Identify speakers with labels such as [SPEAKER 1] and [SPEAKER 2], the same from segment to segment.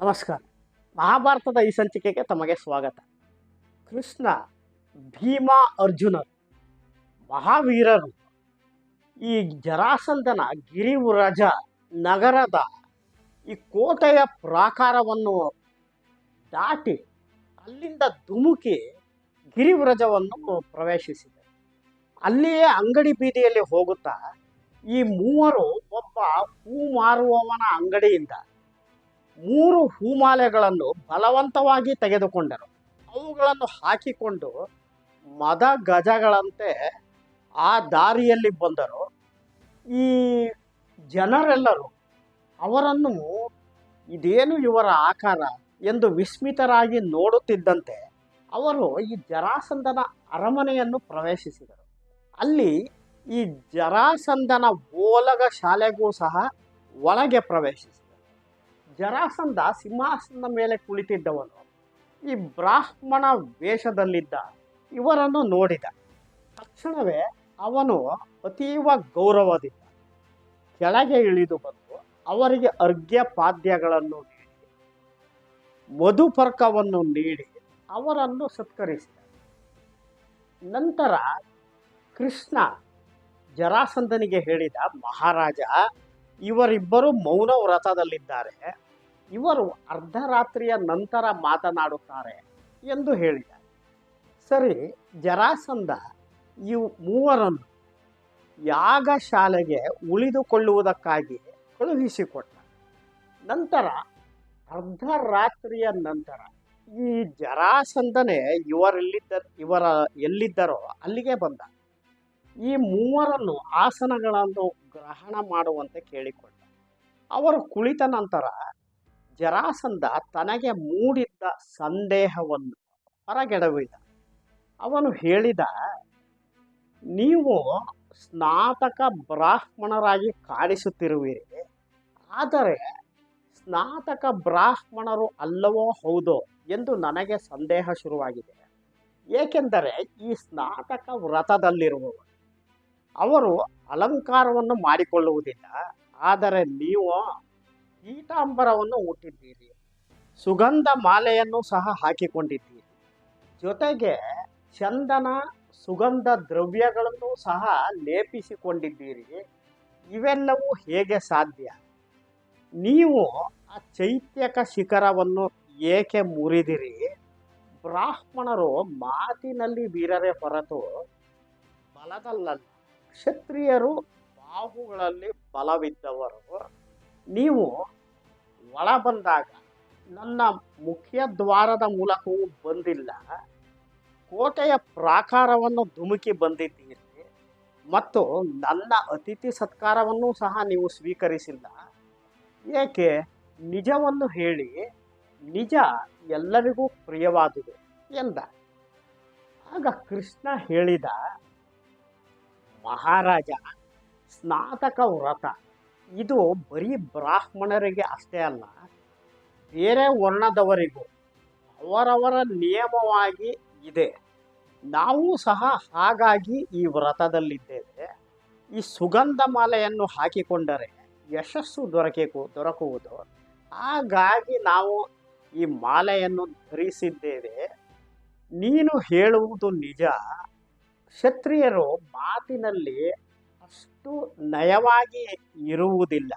[SPEAKER 1] ನಮಸ್ಕಾರ. ಮಹಾಭಾರತದ ಈ ಸಂಚಿಕೆಗೆ ತಮಗೆ ಸ್ವಾಗತ. ಕೃಷ್ಣ, ಭೀಮ ಅರ್ಜುನರು, ಮಹಾವೀರರು, ಈ ಜರಾಸಂಧನ ಗಿರಿವ್ರಜ ನಗರದ ಈ ಕೋಟೆಯ ಪ್ರಾಕಾರವನ್ನು ದಾಟಿ ಅಲ್ಲಿಂದ ಧುಮುಕಿ ಗಿರಿವ್ರಜವನ್ನು ಪ್ರವೇಶಿಸಿದೆ. ಅಲ್ಲಿಯೇ ಅಂಗಡಿ ಬೀದಿಯಲ್ಲಿ ಹೋಗುತ್ತಾ ಈ ಮೂವರು ಒಬ್ಬ ಹೂ ಮಾರುವವನ ಅಂಗಡಿಯಿಂದ ಮೂರು ಹೂಮಾಲೆಗಳನ್ನು ಬಲವಂತವಾಗಿ ತೆಗೆದುಕೊಂಡರು. ಅವುಗಳನ್ನು ಹಾಕಿಕೊಂಡು ಮದ ಗಜಗಳಂತೆ ಆ ದಾರಿಯಲ್ಲಿ ಬಂದರು. ಈ ಜನರೆಲ್ಲರೂ ಅವರನ್ನು ಇದೇನು ಇವರ ಆಕಾರ ಎಂದು ವಿಸ್ಮಿತರಾಗಿ ನೋಡುತ್ತಿದ್ದಂತೆ ಅವರು ಈ ಜರಾಸಂದನ ಅರಮನೆಯನ್ನು ಪ್ರವೇಶಿಸಿದರು. ಅಲ್ಲಿ ಈ ಜರಾಸಂದನ ಓಲಗ ಶಾಲೆಗೂ ಸಹ ಒಳಗೆ ಪ್ರವೇಶಿಸಿದರು. ಜರಾಸಂಧ ಸಿಂಹಾಸನದ ಮೇಲೆ ಕುಳಿತಿದ್ದವನು. ಈ ಬ್ರಾಹ್ಮಣ ವೇಷದಲ್ಲಿದ್ದ ಇವರನ್ನು ನೋಡಿದ. ತಕ್ಷಣವೇ ಅವನು ಅತೀವ ಗೌರವದಿಂದ ಕೆಳಗೆ ಇಳಿದು ಬಂದು ಅವರಿಗೆ ಅರ್ಘ್ಯ ಪಾದ್ಯಗಳನ್ನು ನೀಡಿ, ಮಧುಪರ್ಕವನ್ನು ನೀಡಿ ಅವರನ್ನು ಸತ್ಕರಿಸಿದ. ನಂತರ ಕೃಷ್ಣ ಜರಾಸಂದನಿಗೆ ಹೇಳಿದ, ಮಹಾರಾಜ, ಇವರಿಬ್ಬರು ಮೌನ ವ್ರತದಲ್ಲಿದ್ದಾರೆ. ಇವರು ಅರ್ಧರಾತ್ರಿಯ ನಂತರ ಮಾತನಾಡುತ್ತಾರೆ ಎಂದು ಹೇಳಿದ ಸರಿ, ಜರಾಸಂಧ, ಇವು ಮೂವರನ್ನು ಯಾಗಶಾಲೆಗೆ ಉಳಿದುಕೊಳ್ಳುವುದಕ್ಕಾಗಿ ಕಳುಹಿಸಿಕೊಟ್ಟ ನಂತರ ಅರ್ಧರಾತ್ರಿಯ ನಂತರ ಈ ಜರಾಸಂಧನೆ ಇವರೆಲ್ಲಿದ್ದ, ಇವರ ಎಲ್ಲಿದ್ದರೋ ಅಲ್ಲಿಗೆ ಬಂದ. ಈ ಮೂವರನ್ನು ಆಸನಗಳನ್ನು ಗ್ರಹಣ ಮಾಡುವಂತೆ ಕೇಳಿಕೊಂಡ. ಅವರು ಕುಳಿತ ನಂತರ ಜರಾಸಂಧ ತನಗೆ ಮೂಡಿದ್ದ ಸಂದೇಹವನ್ನು ಹೊರಗೆಡವಿದ. ಅವನು ಹೇಳಿದ, ನೀವು ಸ್ನಾತಕ ಬ್ರಾಹ್ಮಣರಾಗಿ ಕಾಣಿಸುತ್ತಿರುವಿರಿ. ಆದರೆ ಸ್ನಾತಕ ಬ್ರಾಹ್ಮಣರು ಅಲ್ಲವೋ ಹೌದೋ ಎಂದು ನನಗೆ ಸಂದೇಹ ಶುರುವಾಗಿದೆ. ಏಕೆಂದರೆ ಈ ಸ್ನಾತಕ ವ್ರತದಲ್ಲಿರುವವರು, ಅವರು ಅಲಂಕಾರವನ್ನು ಮಾಡಿಕೊಳ್ಳುವುದಿಲ್ಲ. ಆದರೆ ನೀವು ಪೀತಾಂಬರವನ್ನು ಹುಟ್ಟಿದ್ದೀರಿ ಸುಗಂಧ ಮಾಲೆಯನ್ನು ಸಹ ಹಾಕಿಕೊಂಡಿದ್ದೀರಿ. ಜೊತೆಗೆ ಚಂದನ, ಸುಗಂಧ ದ್ರವ್ಯಗಳನ್ನು ಸಹ ಲೇಪಿಸಿಕೊಂಡಿದ್ದೀರಿ. ಇವೆಲ್ಲವೂ ಹೇಗೆ ಸಾಧ್ಯ? ನೀವು ಆ ಚೈತ್ಯಕ ಶಿಖರವನ್ನು ಏಕೆ ಮುರಿದಿರಿ? ಬ್ರಾಹ್ಮಣರು ಮಾತಿನಲ್ಲಿ ವೀರರೇ ಹೊರತು ಬಲದಲ್ಲ ಕ್ಷತ್ರಿಯರು ಬಾಹುಗಳಲ್ಲಿ ಬಲವಿದ್ದವರು. ನೀವು ಒಳ ಬಂದಾಗ ನನ್ನ ಮುಖ್ಯ ದ್ವಾರದ ಮೂಲಕವೂ ಬಂದಿಲ್ಲ. ಕೋಟೆಯ ಪ್ರಾಕಾರವನ್ನು ಧುಮುಕಿ ಬಂದಿದ್ದೀರಿ. ಮತ್ತು ನನ್ನ ಅತಿಥಿ ಸತ್ಕಾರವನ್ನು ಸಹ ನೀವು ಸ್ವೀಕರಿಸಿಲ್ಲ. ಏಕೆ? ನಿಜವನ್ನು ಹೇಳಿ. ನಿಜ ಎಲ್ಲರಿಗೂ ಪ್ರಿಯವಾದುದು ಎಂದ. ಆಗ ಕೃಷ್ಣ ಹೇಳಿದ, ಮಹಾರಾಜ, ಸ್ನಾತಕ ವ್ರತ. ಇದು ಬರೀ ಬ್ರಾಹ್ಮಣರಿಗೆ ಅಷ್ಟೇ ಅಲ್ಲ, ಬೇರೆ ವರ್ಣದವರಿಗೂ ಅವರವರ ನಿಯಮವಾಗಿ ಇದೆ. ನಾವು ಸಹ ಹಾಗಾಗಿ ಈ ವ್ರತದಲ್ಲಿದ್ದೇವೆ. ಈ ಸುಗಂಧ ಮಾಲೆಯನ್ನು ಹಾಕಿಕೊಂಡರೆ ಯಶಸ್ಸು ದೊರಕೆ ದೊರಕುವುದು. ಹಾಗಾಗಿ ನಾವು ಈ ಮಾಲೆಯನ್ನು ಧರಿಸಿದ್ದೇವೆ. ನೀನು ಹೇಳುವುದು ನಿಜ. ಕ್ಷತ್ರಿಯರು ಮಾತಿನಲ್ಲಿ ಅಷ್ಟು ನಯವಾಗಿ ಇರುವುದಿಲ್ಲ.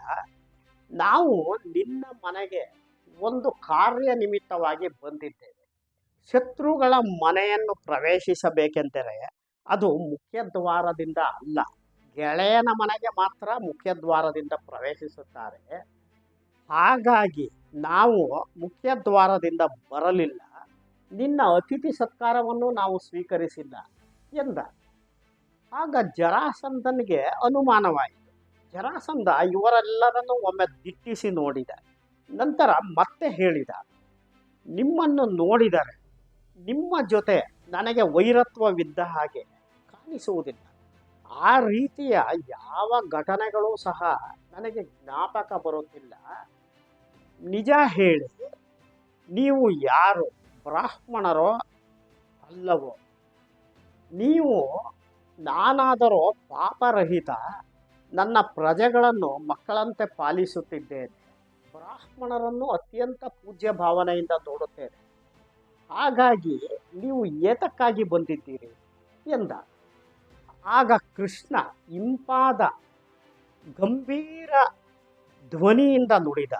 [SPEAKER 1] ನಾವು ನಿನ್ನ ಮನೆಗೆ ಒಂದು ಕಾರ್ಯ ನಿಮಿತ್ತವಾಗಿ ಬಂದಿದ್ದೇವೆ. ಶತ್ರುಗಳ ಮನೆಯನ್ನು ಪ್ರವೇಶಿಸಬೇಕೆಂದರೆ ಅದು ಮುಖ್ಯದ್ವಾರದಿಂದ ಅಲ್ಲ, ಗೆಳೆಯನ ಮನೆಗೆ ಮಾತ್ರ ಮುಖ್ಯದ್ವಾರದಿಂದ ಪ್ರವೇಶಿಸುತ್ತಾರೆ. ಹಾಗಾಗಿ ನಾವು ಮುಖ್ಯದ್ವಾರದಿಂದ ಬರಲಿಲ್ಲ. ನಿನ್ನ ಅತಿಥಿ ಸತ್ಕಾರವನ್ನು ನಾವು ಸ್ವೀಕರಿಸಿಲ್ಲ ಎಂದ. ಆಗ ಜರಾಸಂಧನಿಗೆ ಅನುಮಾನವಾಯಿತು. ಜರಾಸಂಧ ಇವರೆಲ್ಲರನ್ನು ಒಮ್ಮೆ ದಿಟ್ಟಿಸಿ ನೋಡಿದ. ನಂತರ ಮತ್ತೆ ಹೇಳಿದ, ನಿಮ್ಮನ್ನು ನೋಡಿದರೆ ನಿಮ್ಮ ಜೊತೆ ನನಗೆ ವೈರತ್ವವಿದ್ದ ಹಾಗೆ ಕಾಣಿಸುವುದಿಲ್ಲ. ಆ ರೀತಿಯ ಯಾವ ಘಟನೆಗಳು ಸಹ ನನಗೆ ಜ್ಞಾಪಕ ಬರುತ್ತಿಲ್ಲ. ನಿಜ ಹೇಳಿ, ನೀವು ಯಾರು? ಬ್ರಾಹ್ಮಣರೋ ಅಲ್ಲವೋ? ನೀವು ನಾನಾದರೋ ಪಾಪರಹಿತ ನನ್ನ ಪ್ರಜೆಗಳನ್ನು ಮಕ್ಕಳಂತೆ ಪಾಲಿಸುತ್ತಿದ್ದೇನೆ. ಬ್ರಾಹ್ಮಣರನ್ನು ಅತ್ಯಂತ ಪೂಜ್ಯ ಭಾವನೆಯಿಂದ ನೋಡುತ್ತೇನೆ. ಹಾಗಾಗಿ ನೀವು ಏತಕ್ಕಾಗಿ ಬಂದಿದ್ದೀರಿ? ಎಂದ. ಆಗ ಕೃಷ್ಣ ಇಂಪಾದ ಗಂಭೀರ ಧ್ವನಿಯಿಂದ ನುಡಿದ.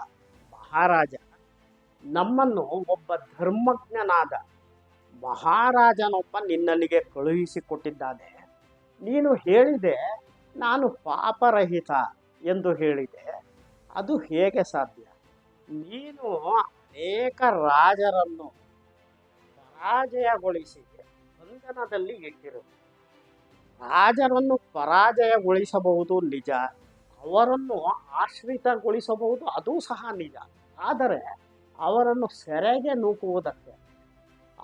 [SPEAKER 1] ಮಹಾರಾಜ, ನಮ್ಮನ್ನು ಒಬ್ಬ ಧರ್ಮಜ್ಞನಾದ ಮಹಾರಾಜನೊಬ್ಬ ನಿನ್ನಲ್ಲಿಗೆ ಕಳುಹಿಸಿಕೊಟ್ಟಿದ್ದಾನೆ. ನೀನು ಹೇಳಿದೆ, ನಾನು ಪಾಪರಹಿತ ಎಂದು ಹೇಳಿದೆ. ಅದು ಹೇಗೆ ಸಾಧ್ಯ? ನೀನು ಅನೇಕ ರಾಜರನ್ನು ಪರಾಜಯಗೊಳಿಸಿ ಬಂಧನದಲ್ಲಿ ಇಟ್ಟಿರು. ರಾಜರನ್ನು ಪರಾಜಯಗೊಳಿಸಬಹುದು ನಿಜ, ಅವರನ್ನು ಆಶ್ರಿತಗೊಳಿಸಬಹುದು ಅದು ಸಹ ನಿಜ. ಆದರೆ ಅವರನ್ನು ಸೆರೆಗೆ ನೂಕುವುದಕ್ಕೆ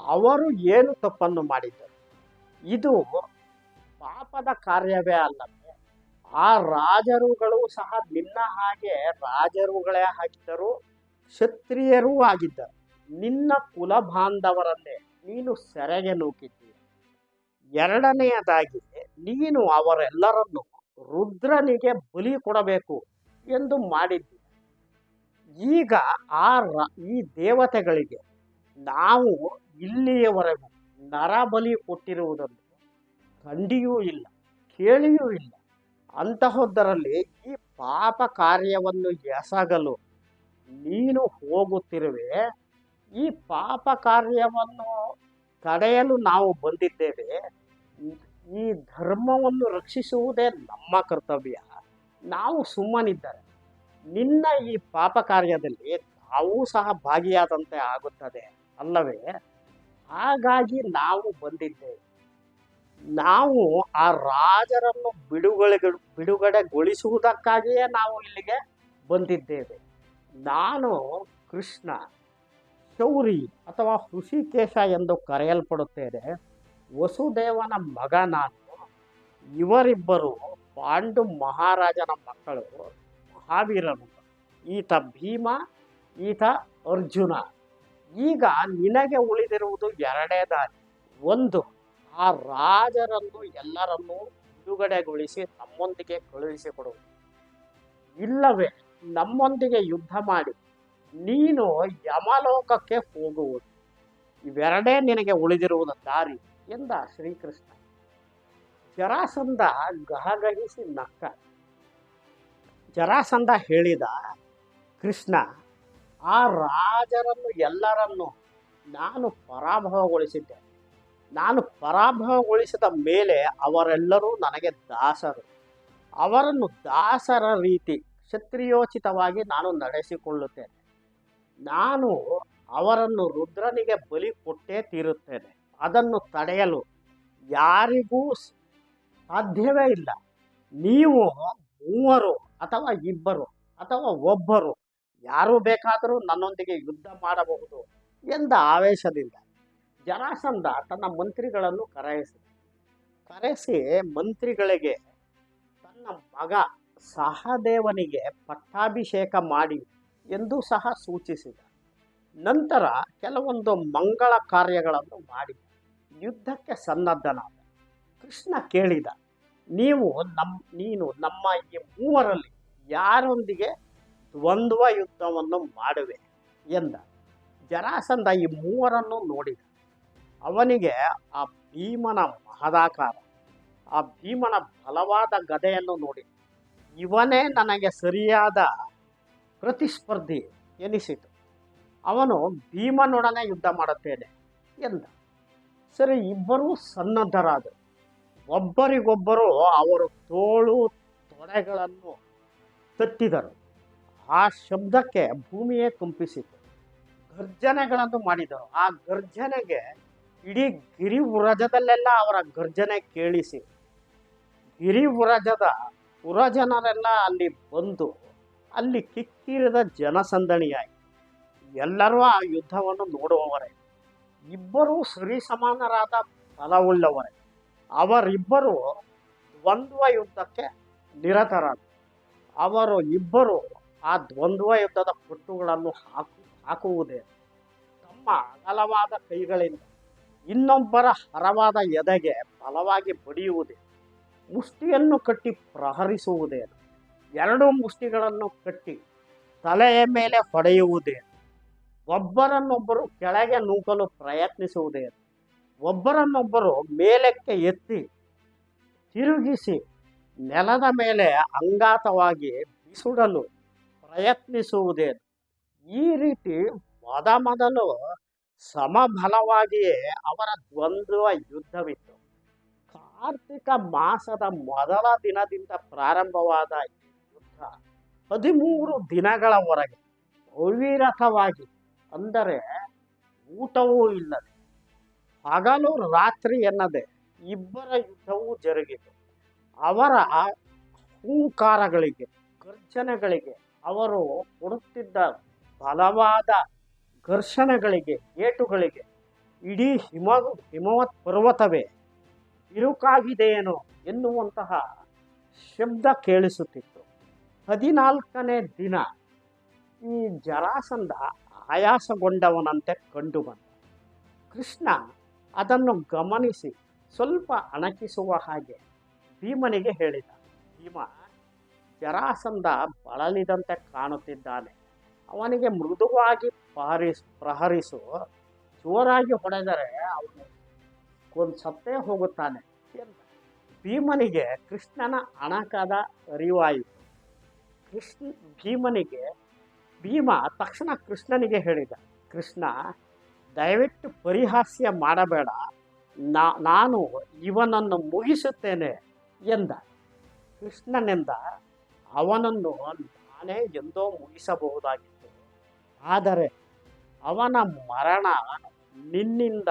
[SPEAKER 1] ಅವರು ಏನು ತಪ್ಪನ್ನು ಮಾಡಿದ್ದರು? ಇದು ಪಾಪದ ಕಾರ್ಯವೇ ಅಲ್ಲವೇ ಆ ರಾಜರುಗಳು ಸಹ ನಿನ್ನ ಹಾಗೆ ರಾಜರುಗಳೇ ಆಗಿದ್ದರು ಕ್ಷತ್ರಿಯರೂ ಆಗಿದ್ದರು. ನಿನ್ನ ಕುಲ ಬಾಂಧವರನ್ನೇ ನೀನು ಸೆರೆಗೆ ನೂಕಿದ್ದೀಯ ಎರಡನೆಯದಾಗಿ ನೀನು ಅವರೆಲ್ಲರನ್ನು ರುದ್ರನಿಗೆ ಬಲಿ ಕೊಡಬೇಕು ಎಂದು ಮಾಡಿದ್ದೀಯ ಈಗ ಆ ಈ ದೇವತೆಗಳಿಗೆ ನಾವು ಇಲ್ಲಿಯವರೆಗೂ ನರಬಲಿ ಕೊಟ್ಟಿರುವುದನ್ನು ಕಂಡಿಯೂ ಇಲ್ಲ, ಕೇಳಿಯೂ ಇಲ್ಲ. ಅಂತಹದ್ದರಲ್ಲಿ ಈ ಪಾಪ ಕಾರ್ಯವನ್ನು ಎಸಗಲು ನೀನು ಹೋಗುತ್ತಿರುವೆ. ಈ ಪಾಪ ಕಾರ್ಯವನ್ನು ತಡೆಯಲು ನಾವು ಬಂದಿದ್ದೇವೆ. ಈ ಧರ್ಮವನ್ನು ರಕ್ಷಿಸುವುದೇ ನಮ್ಮ ಕರ್ತವ್ಯ. ನಾವು ಸುಮ್ಮನಿದ್ದರೆ ನಿನ್ನ ಈ ಪಾಪ ಕಾರ್ಯದಲ್ಲಿ ನಾವು ಸಹ ಭಾಗಿಯಾದಂತೆ ಆಗುತ್ತದೆ ಅಲ್ಲವೇ? ಹಾಗಾಗಿ ನಾವು ಬಂದಿದ್ದೇವೆ. ನಾವು ಆ ರಾಜರನ್ನು ಬಿಡುಗಡೆ ಬಿಡುಗಡೆಗೊಳಿಸುವುದಕ್ಕಾಗಿಯೇ ನಾವು ಇಲ್ಲಿಗೆ ಬಂದಿದ್ದೇವೆ. ನಾನು ಕೃಷ್ಣ, ಶೌರಿ ಅಥವಾ ಹೃಷಿಕೇಶ ಎಂದು ಕರೆಯಲ್ಪಡುತ್ತೇನೆ. ವಸುದೇವನ ಮಗ ನಾನು. ಇವರಿಬ್ಬರು ಪಾಂಡು ಮಹಾರಾಜನ ಮಕ್ಕಳು ಮಹಾವೀರನು ಈತ ಭೀಮ, ಈತ ಅರ್ಜುನ. ಈಗ ನಿನಗೆ ಉಳಿದಿರುವುದು ಎರಡೇ ದಾರಿ. ಒಂದು ಆ ರಾಜರನ್ನು ಎಲ್ಲರನ್ನೂ ಬಿಡುಗಡೆಗೊಳಿಸಿ ನಮ್ಮೊಂದಿಗೆ ಕಳುಹಿಸಿಕೊಡುವುದು ಇಲ್ಲವೇ, ನಮ್ಮೊಂದಿಗೆ ಯುದ್ಧ ಮಾಡಿ, ನೀನು ಯಮಲೋಕಕ್ಕೆ ಹೋಗುವುದು. ಇವೆರಡೇ ನಿನಗೆ ಉಳಿದಿರುವುದ ದಾರಿ ಎಂದ ಶ್ರೀಕೃಷ್ಣ. ಜರಾಸಂಧ ಗಹಗಹಿಸಿ ನಕ್ಕ. ಜರಾಸಂದ ಹೇಳಿದ ಕೃಷ್ಣ, ಆ ರಾಜರನ್ನು ಎಲ್ಲರನ್ನು ನಾನು ಪರಾಭವಗೊಳಿಸಿದ್ದೆ. ನಾನು ಪರಾಭವಗೊಳಿಸಿದ ಮೇಲೆ ಅವರೆಲ್ಲರೂ ನನಗೆ ದಾಸರು. ಅವರನ್ನು ದಾಸರ ರೀತಿ ಕ್ಷತ್ರಿಯೋಚಿತವಾಗಿ ನಾನು ನಡೆಸಿಕೊಳ್ಳುತ್ತೇನೆ. ನಾನು ಅವರನ್ನು ರುದ್ರನಿಗೆ ಬಲಿ ಕೊಟ್ಟೇ ತೀರುತ್ತೇನೆ. ಅದನ್ನು ತಡೆಯಲು ಯಾರಿಗೂ ಸಾಧ್ಯವೇ ಇಲ್ಲ. ನೀವು ಮೂವರು ಅಥವಾ ಇಬ್ಬರು ಅಥವಾ ಒಬ್ಬರು ಯಾರು ಬೇಕಾದರೂ ನನ್ನೊಂದಿಗೆ ಯುದ್ಧ ಮಾಡಬಹುದು ಎಂದ ಆವೇಶದಿಂದ ಜರಾಸಂಧ ತನ್ನ ಮಂತ್ರಿಗಳನ್ನು ಕರೆಯಿಸಿದ ಕರೆಸಿ ಮಂತ್ರಿಗಳಿಗೆ ತನ್ನ ಮಗ ಸಹದೇವನಿಗೆ ಪಟ್ಟಾಭಿಷೇಕ ಮಾಡಿ ಎಂದು ಸಹ ಸೂಚಿಸಿದ. ನಂತರ ಕೆಲವೊಂದು ಮಂಗಳ ಕಾರ್ಯಗಳನ್ನು ಮಾಡಿ ಯುದ್ಧಕ್ಕೆ ಸನ್ನದ್ಧನಾದ. ಕೃಷ್ಣ ಕೇಳಿದ, ನೀವು ನಮ್ಮ ನೀನು ನಮ್ಮ ಈ ಮೂವರಲ್ಲಿ ಯಾರೊಂದಿಗೆ ದ್ವಂದ್ವ ಯುದ್ಧವನ್ನು ಮಾಡುವೆ? ಎಂದ. ಜರಾಸಂಧ ಈ ಮೂವರನ್ನು ನೋಡಿದ. ಅವನಿಗೆ ಆ ಭೀಮನ ಮಹದಾಕಾರ, ಆ ಭೀಮನ ಬಲವಾದ ಗದೆಯನ್ನು ನೋಡಿ. ಇವನೇ ನನಗೆ ಸರಿಯಾದ ಪ್ರತಿಸ್ಪರ್ಧಿ ಎನಿಸಿತು. ಅವನು ಭೀಮನೊಡನೆ ಯುದ್ಧ ಮಾಡುತ್ತೇನೆ ಎಂದ. ಸರಿ, ಇಬ್ಬರೂ ಸನ್ನದ್ಧರಾದರು. ಒಬ್ಬರಿಗೊಬ್ಬರು ಅವರು ತೋಳು ತೊಡೆಗಳನ್ನು ತಟ್ಟಿದರು. ಆ ಶಬ್ದಕ್ಕೆ ಭೂಮಿಯೇ ಕಂಪಿಸಿತು ಗರ್ಜನೆಗಳನ್ನು ಮಾಡಿದರು. ಆ ಗರ್ಜನೆಗೆ ಇಡೀ ಗಿರಿ ಉರಜದಲ್ಲೆಲ್ಲ ಅವರ ಗರ್ಜನೆ ಕೇಳಿಸಿ. ಗಿರಿ ಉರಜದ ಪುರಜನರೆಲ್ಲ ಅಲ್ಲಿ ಬಂದು ಅಲ್ಲಿ ಕಿಕ್ಕಿರಿದ ಜನಸಂದಣಿಯಾಗಿ ಎಲ್ಲರೂ ಆ ಯುದ್ಧವನ್ನು ನೋಡುವವರೇ. ಇಬ್ಬರೂ ಸರಿಸಮಾನರಾದ ಬಲವುಳ್ಳವರೇ. ಅವರಿಬ್ಬರು ದ್ವಂದ್ವ ಯುದ್ಧಕ್ಕೆ ನಿರತರಾದರು ಅವರು ಇಬ್ಬರು ಆ ದ್ವಂದ್ವ ಯುದ್ಧದ ಪುಟ್ಟುಗಳನ್ನು ಹಾಕು, ಹಾಕುವುದೇ ತಮ್ಮ ಅಗಲವಾದ ಕೈಗಳಿಂದ ಇನ್ನೊಬ್ಬರ ಹರವಾದ ಎದೆಗೆ ಬಲವಾಗಿ ಬಡಿಯುವುದೇ, ಮುಷ್ಟಿಯನ್ನು ಕಟ್ಟಿ ಪ್ರಹರಿಸುವುದೇ, ಎರಡು ಮುಷ್ಟಿಗಳನ್ನು ಕಟ್ಟಿ ತಲೆಯ ಮೇಲೆ ಹೊಡೆಯುವುದೇ, ಒಬ್ಬರನ್ನೊಬ್ಬರು ಕೆಳಗೆ ನೂಕಲು ಪ್ರಯತ್ನಿಸುವುದೇ, ಒಬ್ಬರನ್ನೊಬ್ಬರು ಮೇಲಕ್ಕೆ ಎತ್ತಿ ತಿರುಗಿಸಿ ನೆಲದ ಮೇಲೆ ಅಂಗಾತವಾಗಿ ಬಿಸುಡಲು ಪ್ರಯತ್ನಿಸುವುದೇ. ಈ ರೀತಿ ಮೊದ ಮೊದಲು ಸಮಬಲವಾಗಿಯೇ ಅವರ ದ್ವಂದ್ವ ಯುದ್ಧವಿತ್ತು. ಕಾರ್ತಿಕ ಮಾಸದ ಮೊದಲ ದಿನದಿಂದ ಪ್ರಾರಂಭವಾದ ಯುದ್ಧ ಹದಿಮೂರು ದಿನಗಳವರೆಗೆ ಅವಿರತವಾಗಿ, ಅಂದರೆ ಊಟವೂ ಇಲ್ಲದೆ, ಹಗಲು ರಾತ್ರಿ ಎನ್ನದೆ ಇಬ್ಬರ ಯುದ್ಧವೂ ಜರುಗಿತು. ಅವರ ಹೂಂಕಾರಗಳಿಗೆ ಗರ್ಜನೆಗಳಿಗೆ ಅವರು ಕೊಡುತ್ತಿದ್ದ ಬಲವಾದ ಘರ್ಷಣೆಗಳಿಗೆ, ಏಟುಗಳಿಗೆ, ಇಡೀ ಹಿಮ ಹಿಮವತ್ ಪರ್ವತವೇ ಇರುಕಾಗಿದೆಯೇನೋ ಎನ್ನುವಂತಹ ಶಬ್ದ ಕೇಳಿಸುತ್ತಿತ್ತು. ಹದಿನಾಲ್ಕನೇ ದಿನ ಈ ಜರಾಸಂಧ ಆಯಾಸಗೊಂಡವನಂತೆ ಕಂಡುಬಂದ ಕೃಷ್ಣ ಅದನ್ನು ಗಮನಿಸಿ ಸ್ವಲ್ಪ ಅಣಕಿಸುವ ಹಾಗೆ ಭೀಮನಿಗೆ ಹೇಳಿದ, ಭೀಮ, ಜರಾಸಂಧ ಬಳಲಿದಂತೆ ಕಾಣುತ್ತಿದ್ದಾನೆ. ಅವನಿಗೆ ಮೃದುವಾಗಿ ಪಾರಿಸ್, ಪ್ರಹರಿಸು, ಜೋರಾಗಿ ಹೊಡೆದರೆ ಅವನು ಒಂದು ಸತ್ತೇ ಹೋಗುತ್ತಾನೆ. ಭೀಮನಿಗೆ ಕೃಷ್ಣನ ಅಣಕದ ಅರಿವಾಯಿತು. ಕೃಷ್ಣ, ಭೀಮನಿಗೆ, ಭೀಮ ತಕ್ಷಣ ಕೃಷ್ಣನಿಗೆ ಹೇಳಿದ, ಕೃಷ್ಣ, ದಯವಿಟ್ಟು ಪರಿಹಾಸ್ಯ ಮಾಡಬೇಡ. ನಾ, ನಾನು ಇವನನ್ನು ಮುಗಿಸುತ್ತೇನೆ ಎಂದ. ಕೃಷ್ಣನೆಂದ, ಅವನನ್ನು ನಾನೇ ಎಂದೋ ಮುಗಿಸಬಹುದಾಗಿತ್ತು. ಆದರೆ ಅವನ ಮರಣ ನಿನ್ನಿಂದ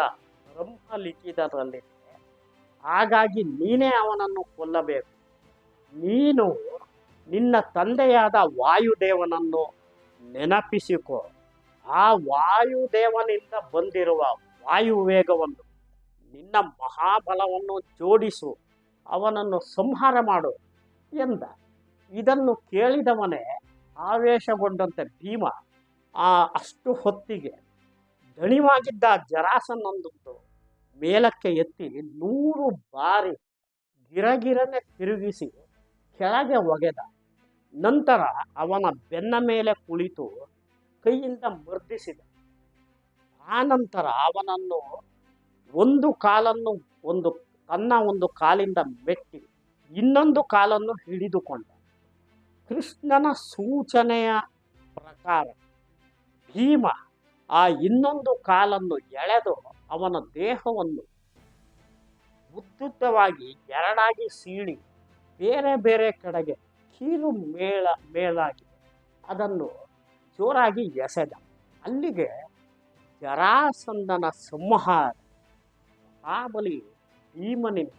[SPEAKER 1] ಬ್ರಹ್ಮ ಲಿಖಿತದಲ್ಲಿದೆ ಹಾಗಾಗಿ ನೀನೇ ಅವನನ್ನು ಕೊಲ್ಲಬೇಕು. ನೀನು ನಿನ್ನ ತಂದೆಯಾದ ವಾಯುದೇವನನ್ನು ನೆನಪಿಸಿಕೊ. ಆ ವಾಯುದೇವನಿಂದ ಬಂದಿರುವ ವಾಯುವೇಗವನ್ನು ನಿನ್ನ ಮಹಾಬಲವನ್ನು ಜೋಡಿಸು, ಅವನನ್ನು ಸಂಹಾರ ಮಾಡು ಎಂದ. ಇದನ್ನು ಕೇಳಿದವನೇ ಆವೇಶಗೊಂಡಂತೆ ಭೀಮ. ಆ ಅಷ್ಟು ಹೊತ್ತಿಗೆ ದಣಿವಾಗಿದ್ದ ಜರಾಸನ್ನೊಂದು ಮೇಲಕ್ಕೆ ಎತ್ತಿ ನೂರು ಬಾರಿ ಗಿರಗಿರನೆ ತಿರುಗಿಸಿ ಕೆಳಗೆ ಒಗೆದ. ನಂತರ ಅವನ ಬೆನ್ನ ಮೇಲೆ ಕುಳಿತು ಕೈಯಿಂದ ಮರ್ದಿಸಿದ. ಆನಂತರ ಅವನನ್ನು ಒಂದು ಕಾಲನ್ನು ಒಂದು ತನ್ನ ಒಂದು ಕಾಲಿಂದ ಮೆಟ್ಟಿ ಇನ್ನೊಂದು ಕಾಲನ್ನು ಹಿಡಿದುಕೊಂಡ. ಕೃಷ್ಣನ ಸೂಚನೆಯ ಪ್ರಕಾರ ಭೀಮ ಆ ಇನ್ನೊಂದು ಕಾಲನ್ನು ಎಳೆದು ಅವನ ದೇಹವನ್ನು ಉದ್ದುದ್ದವಾಗಿ ಎರಡಾಗಿ ಸೀಳಿ ಬೇರೆ ಬೇರೆ ಕಡೆಗೆ ಕೀಲು ಮೇಳ ಮೇಲಾಗಿ ಅದನ್ನು ಜೋರಾಗಿ ಎಸೆದ. ಅಲ್ಲಿಗೆ ಜರಾಸಂದನ ಸಂಹಾರ. ಮಹಾಬಲಿ ಭೀಮನಿಂದ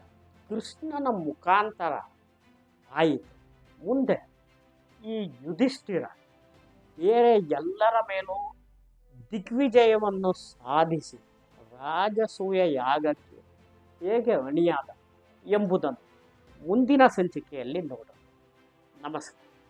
[SPEAKER 1] ಕೃಷ್ಣನ ಮುಖಾಂತರ ಆಯಿತು. ಮುಂದೆ ಈ ಯುಧಿಷ್ಠಿರ ಬೇರೆ ಎಲ್ಲರ ಮೇಲೂ ದಿಗ್ವಿಜಯವನ್ನು ಸಾಧಿಸಿ ರಾಜಸೂಯ ಯಾಗಕ್ಕೆ ಹೇಗೆ ಅಣಿಯಾದ ಎಂಬುದನ್ನು ಮುಂದಿನ ಸಂಚಿಕೆಯಲ್ಲಿ ನೋಡೋಣ. ನಮಸ್ಕಾರ.